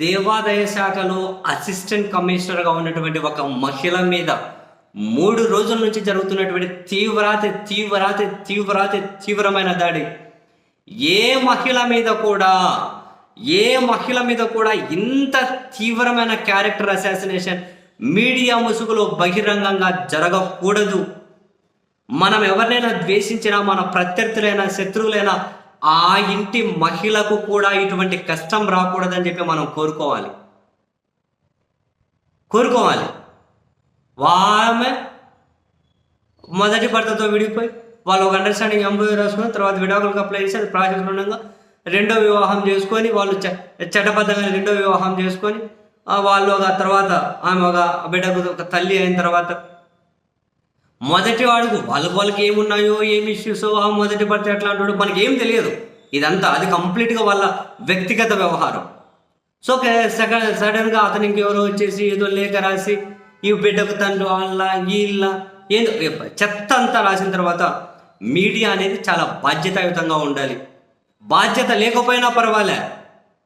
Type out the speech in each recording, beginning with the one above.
దేవాదాయ శాఖలో అసిస్టెంట్ కమిషనర్గా ఉన్నటువంటి ఒక మహిళ మీద మూడు రోజుల నుంచి జరుగుతున్నటువంటి తీవ్రాతి తీవ్రాతి తీవ్రాతి తీవ్రమైన దాడి. ఏ మహిళ మీద కూడా ఏ మహిళ మీద కూడా ఇంత తీవ్రమైన క్యారెక్టర్ అసాసినేషన్ మీడియా ముసుగులో బహిరంగంగా జరగకూడదు. మనం ఎవరినైనా ద్వేషించినా మన ప్రత్యర్థులైనా శత్రువులైనా ఆ ఇంటి మహిళకు కూడా ఇటువంటి కష్టం రాకూడదని చెప్పి మనం కోరుకోవాలి. కోరుకోవాలి. ఆమె మొదటి భర్తతో విడిపోయి వాళ్ళు ఒక అండర్స్టాండింగ్ ఎంబోయ్ రాసుకొని తర్వాత విడాకులకు అప్లై చేసి అది ప్రాసెస్ ఉండగా రెండో వివాహం చేసుకొని వాళ్ళు చ చట్టబద్ధంగా రెండో వివాహం చేసుకొని వాళ్ళు ఒక తర్వాత ఆమె ఒక బిడ్డకు ఒక తల్లి అయిన తర్వాత మొదటి వాడుకు వాళ్ళకి ఏమున్నాయో ఏమి ఇష్యూస్ ఆ మొదటి పడితే ఎట్లా అంటాడు? మనకి ఏం తెలియదు. ఇదంతా అది కంప్లీట్గా వాళ్ళ వ్యక్తిగత వ్యవహారం. సో సెకండ్ సడన్గా అతను ఇంకెవరో వచ్చేసి ఏదో లేఖ రాసి ఈ బిడ్డకు తండ్రి వాళ్ళ వీళ్ళ ఏదో చెత్త అంతా రాసిన తర్వాత మీడియా అనేది చాలా బాధ్యతాయుతంగా ఉండాలి. బాధ్యత లేకపోయినా పర్వాలే.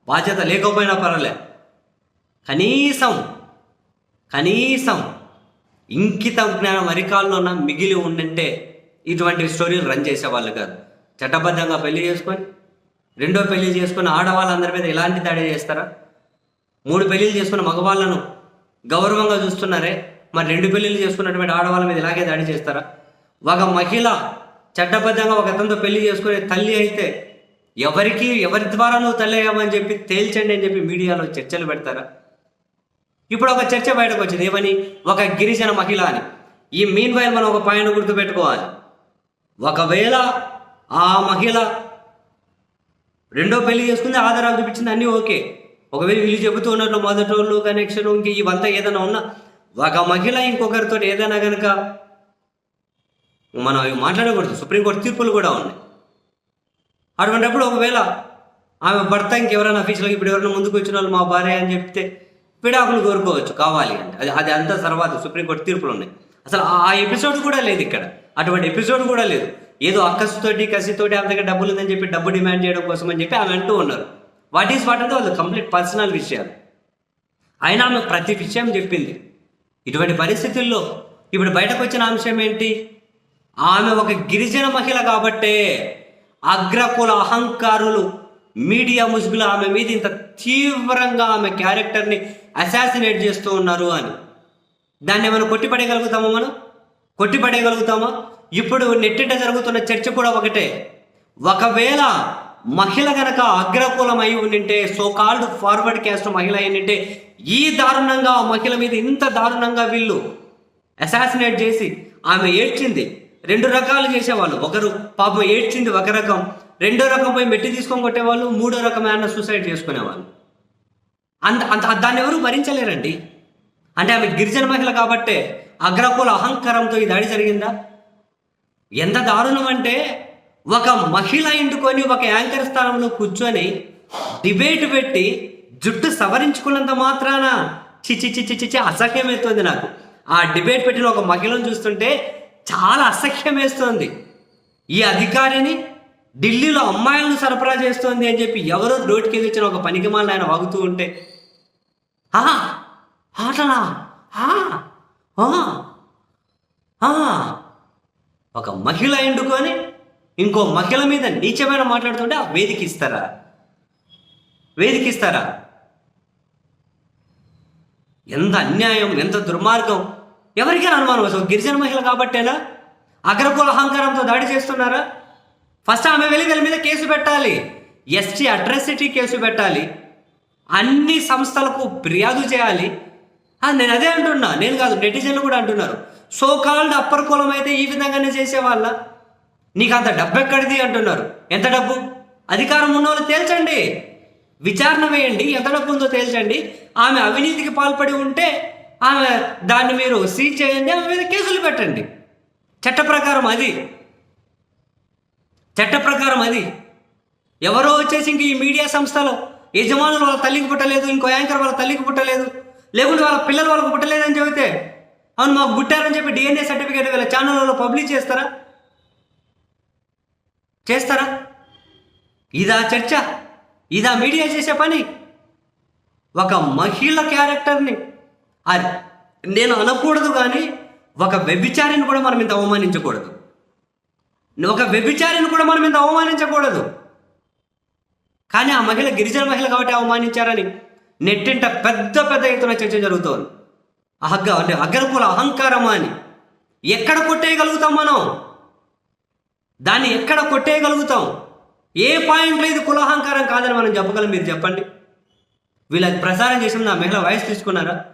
బాధ్యత లేకపోయినా పర్వాలే. కనీసం కనీసం ఇంకిత జ్ఞానం అరికాల్లో మిగిలి ఉండంటే ఇటువంటి స్టోరీలు రన్ చేసేవాళ్ళు కాదు. చట్టబద్ధంగా పెళ్ళి చేసుకొని రెండో పెళ్ళి చేసుకుని ఆడవాళ్ళందరి మీద ఎలాంటి దాడి చేస్తారా? మూడు పెళ్ళిళ్ళు చేసుకున్న మగవాళ్ళను గౌరవంగా చూస్తున్నారే మరి రెండు పెళ్ళిళ్ళు చేసుకున్నటువంటి ఆడవాళ్ళ మీద ఇలాగే దాడి చేస్తారా? ఒక మహిళ చట్టబద్ధంగా ఒక అతనితో పెళ్ళి చేసుకునే తల్లి అయితే ఎవరికి ఎవరి ద్వారా నువ్వు తల్లి అయ్యామని చెప్పి తేల్చండి అని చెప్పి మీడియాలో చర్చలు పెడతారా? ఇప్పుడు ఒక చర్చ బయటకు వచ్చింది ఏమని? ఒక గిరిజన మహిళ అని ఈ మీన్ వైల్ మనం ఒక పాయింట్ గుర్తుపెట్టుకోవాలి. ఒకవేళ ఆ మహిళ రెండో పెళ్ళి చేసుకుంది ఆధారాలు చూపించింది అన్నీ ఓకే. ఒకవేళ వీళ్ళు చెబుతూ ఉన్నట్లు మొదటోళ్ళు కనెక్షన్ ఇంక ఇవంతా ఏదైనా ఉన్నా ఒక మహిళ ఇంకొకరితో ఏదైనా కనుక మనం అవి మాట్లాడకూడదు. సుప్రీంకోర్టు తీర్పులు కూడా ఉన్నాయి. అటువంటిప్పుడు ఒకవేళ ఆమె భర్త ఇంకెవరైనా అఫీషియల్గా ఇప్పుడు ఎవరైనా ముందుకు వచ్చిన వాళ్ళు మా భార్య అని చెప్తే విడాకులు కోరుకోవచ్చు కావాలి అంటే. అది అది అంతా తర్వాత సుప్రీంకోర్టు తీర్పులు ఉన్నాయి అసలు ఆ ఎపిసోడ్ కూడా లేదు ఇక్కడ. అటువంటి ఎపిసోడ్ కూడా లేదు. ఏదో అక్కసుతోటి కసితోటి ఆమె దగ్గర డబ్బులు ఉందని చెప్పి డబ్బు డిమాండ్ చేయడం కోసం అని చెప్పి ఆమె అంటూ ఉన్నారు. వాట్ ఈస్ వాట్ అంటే వాళ్ళు కంప్లీట్ పర్సనల్ విషయాలు. అయినా ఆమె ప్రతి విషయం చెప్పింది. ఇటువంటి పరిస్థితుల్లో ఇప్పుడు బయటకు వచ్చిన అంశం ఏంటి? ఆమె ఒక గిరిజన మహిళ కాబట్టే అగ్రకుల అహంకారులు మీడియా ముసుగులు ఆమె మీద ఇంత తీవ్రంగా ఆమె క్యారెక్టర్ని అసాసినేట్ చేస్తూ ఉన్నారు అని. దాన్ని మనం కొట్టిపడేయగలుగుతామా మనం? కొట్టిపడేయగలుగుతామా? ఇప్పుడు నెట్టింట జరుగుతున్న చర్చ కూడా ఒకటే. ఒకవేళ మహిళ గనక అగ్రకులం అయి ఉండింటే సో కాల్డ్ ఫార్వర్డ్ క్యాస్ట్ మహిళ అయిందంటే ఈ దారుణంగా మహిళ మీద ఇంత దారుణంగా వీళ్ళు అసాసినేట్ చేసి ఆమె ఏడ్చింది. రెండు రకాలు చేసేవాళ్ళు. ఒకరు పాపం ఏడ్చింది ఒక రకం. రెండో రకం పోయి మెట్టి తీసుకొని కొట్టేవాళ్ళు. మూడో రకం ఏమన్నా సూసైడ్ చేసుకునేవాళ్ళు. అంత అంత దాన్ని ఎవరు భరించలేరండి? అంటే ఆమె గిరిజన మహిళ కాబట్టే అగ్రకుల అహంకారంతో ఈ దాడి జరిగిందా? ఎంత దారుణం అంటే ఒక మహిళ ఇండుకొని ఒక యాంకర్ స్థానంలో కూర్చొని డిబేట్ పెట్టి జుట్టు సవరించుకున్నంత మాత్రాన చిచి చిచి చిచి అసహ్యం వేస్తుంది నాకు. ఆ డిబేట్ పెట్టిన ఒక మహిళను చూస్తుంటే చాలా అసహ్యమేస్తోంది. ఈ అధికారిని ఢిల్లీలో అమ్మాయిలను సరఫరా చేస్తోంది అని చెప్పి ఎవరో రోడ్డుకి వచ్చిన ఒక పనికిమాలను ఆయన వాగుతూ ఉంటే "ఆ, ఆటలా ఆ, ఒక మహిళ ఎండుకొని ఇంకో మహిళ మీద నీచమైన మాట్లాడుతుంటే ఆ వేదిక ఇస్తారా? వేదిక ఇస్తారా? ఎంత అన్యాయం ఎంత దుర్మార్గం. ఎవరికైనా అనుమానం అసలు? గిరిజన మహిళ కాబట్టేనా? అగ్రకుల అహంకారంతో దాడి చేస్తున్నారా? ఫస్ట్ ఆమె వెళ్ళి వీళ్ళ మీద కేసు పెట్టాలి. ఎస్టీ అడ్రసిటీ కేసు పెట్టాలి. అన్ని సంస్థలకు ఫిర్యాదు చేయాలి. నేను అదే అంటున్నా. నేను కాదు నెటిజన్లు కూడా అంటున్నారు. సో కాల్డ్ అప్పర్ కులం అయితే ఈ విధంగానే చేసేవాళ్ళ? నీకు అంత డబ్బు ఎక్కడిది అంటున్నారు. ఎంత డబ్బు? అధికారం ఉన్న వాళ్ళు తేల్చండి. విచారణ వేయండి. ఎంత డబ్బు ఉందో తేల్చండి. ఆమె అవినీతికి పాల్పడి ఉంటే ఆమె దాన్ని మీరు సీజ్ చేయండి ఆమె మీద కేసులు పెట్టండి. చట్ట ప్రకారం అది. చట్ట ప్రకారం అది. ఎవరో వచ్చేసి ఇంక ఈ మీడియా సంస్థలో యజమానులు వాళ్ళ తల్లికి పుట్టలేదు ఇంకో యాంకర్ వాళ్ళ తల్లికి పుట్టలేదు లేకుంటే వాళ్ళ పిల్లలు వాళ్ళకి పుట్టలేదని చెబితే అవును మాకు పుట్టారని చెప్పి డిఎన్ఏ సర్టిఫికేట్ వీళ్ళ ఛానళ్ళలో పబ్లిష్ చేస్తారా? చేస్తారా? ఇదా చర్చ ఇదా మీడియా చేసే పని. ఒక మహిళ క్యారెక్టర్ని అది నేను అనకూడదు కానీ ఒక వ్యభిచారిని కూడా మనం ఇంత అవమానించకూడదు. ఒక వ్యభిచారిని కూడా మనం ఇంత అవమానించకూడదు. కానీ ఆ మహిళ గిరిజన మహిళ కాబట్టి అవమానించారని నెట్టింట పెద్ద పెద్ద ఎత్తున చర్చ జరుగుతోంది. అహగ్గ అంటే అగ్రకుల అహంకారమా అని. ఎక్కడ కొట్టేయగలుగుతాం మనం? దాన్ని ఎక్కడ కొట్టేయగలుగుతాం? ఏ పాయింట్లో ఇది కులహంకారం కాదని మనం చెప్పగలం మీరు చెప్పండి. వీళ్ళు అది ప్రసారం చేసిన నా మహిళ వయసు తీసుకున్నారా?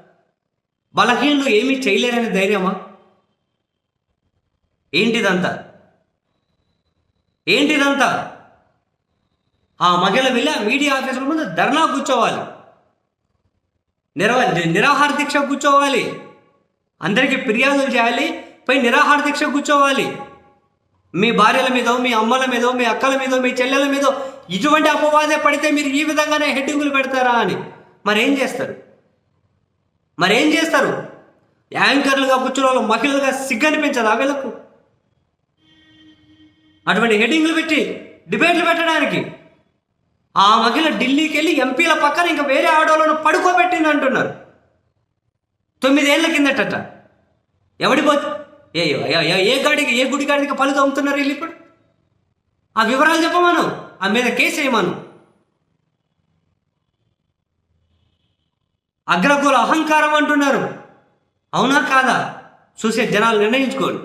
బలహీనులు ఏమీ చేయలేరనే ధైర్యమా? ఏంటిదంతా? ఏంటిదంతా? ఆ మహిళ వెళ్ళి ఆ మీడియా ఆఫీసుల ముందు ధర్నా కూర్చోవాలి. నిర నిరాహార దీక్ష కూర్చోవాలి. అందరికీ ఫిర్యాదులు చేయాలి పై నిరాహార దీక్ష కూర్చోవాలి. మీ భార్యల మీదో మీ అమ్మల మీదో మీ అక్కల మీదో మీ చెల్లెల మీదో ఇటువంటి అపవాదే పడితే మీరు ఈ విధంగానే హెడ్డింగులు పెడతారా అని. మరేం చేస్తారు? మరేం చేస్తారు? యాంకర్లుగా కూర్చున్న వాళ్ళు మహిళలుగా సిగ్గనిపించదా వీళ్ళకు? అటువంటి హెడ్డింగ్లు పెట్టి డిబేట్లు పెట్టడానికి. ఆ మహిళ ఢిల్లీకి వెళ్ళి ఎంపీల పక్కన ఇంకా వేరే ఆడవాళ్ళను పడుకోబెట్టింది అంటున్నారు తొమ్మిదేళ్ళ కిందట ఎవడి పో ఏ ఏ- గాడికి ఏ గుడి గాడికి పలు తమ్ముతున్నారు వీళ్ళు ఇప్పుడు ఆ వివరాలు చెప్పమను. ఆ మీద కేసు వేయమను. అగ్రకుల అహంకారం అంటున్నారు. అవునా కాదా? చూసే జనాలు నిర్ణయించుకోండి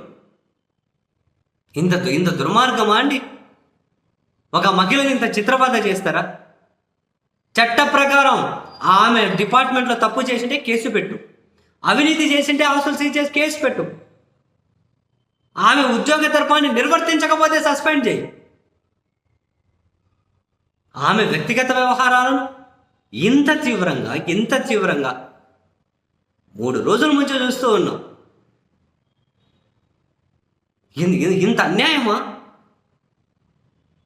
ఇంత ఇంత దుర్మార్గమా అండి? ఒక మహిళని ఇంత చిత్రబాధ చేస్తారా? చట్ట ప్రకారం ఆమె డిపార్ట్మెంట్లో తప్పు చేసింటే కేసు పెట్టు. అవినీతి చేసింటే ఆస్తులు సీజ్ చేసి కేసు పెట్టు. ఆమె ఉద్యోగ తర్పాన్ని నిర్వర్తించకపోతే సస్పెండ్ చేయి. ఆమె వ్యక్తిగత వ్యవహారాలను ఇంత తీవ్రంగా ఇంత తీవ్రంగా మూడు రోజుల నుంచి చూస్తూ ఉన్నాం. ఇంత అన్యాయమా?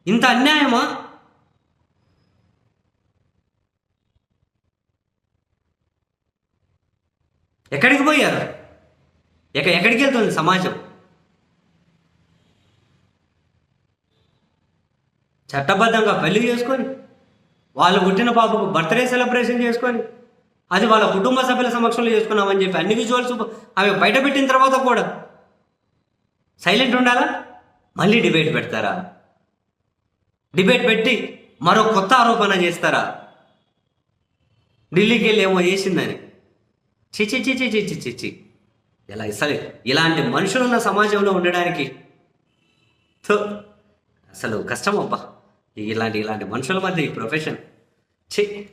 ఇంత అన్యాయమా? ఎక్కడికి పోయారు? ఎక్క ఎక్కడికి వెళ్తుంది సమాజం? చట్టబద్ధంగా పెళ్ళి చేసుకొని వాళ్ళు పుట్టిన పాపకు బర్త్డే సెలబ్రేషన్ చేసుకొని అది వాళ్ళ కుటుంబ సభ్యుల సమక్షంలో చేసుకున్నామని చెప్పి అన్ని విజువల్స్ ఆమె బయట పెట్టిన తర్వాత కూడా. సైలెంట్ ఉండాలా? మళ్ళీ డిబేట్ పెడతారా? డిబేట్ పెట్టి మరో కొత్త ఆరోపణ చేస్తారా? ఢిల్లీకి వెళ్ళి ఏమో చేసిందని చిచి చిచి చిచి చిచి ఇలా అసలు ఇలాంటి మనుషులున్న సమాజంలో ఉండడానికి. అసలు కష్టం అబ్బా ఇలాంటి ఇలాంటి మనుషుల మధ్య ఈ ప్రొఫెషన్. ఛీ.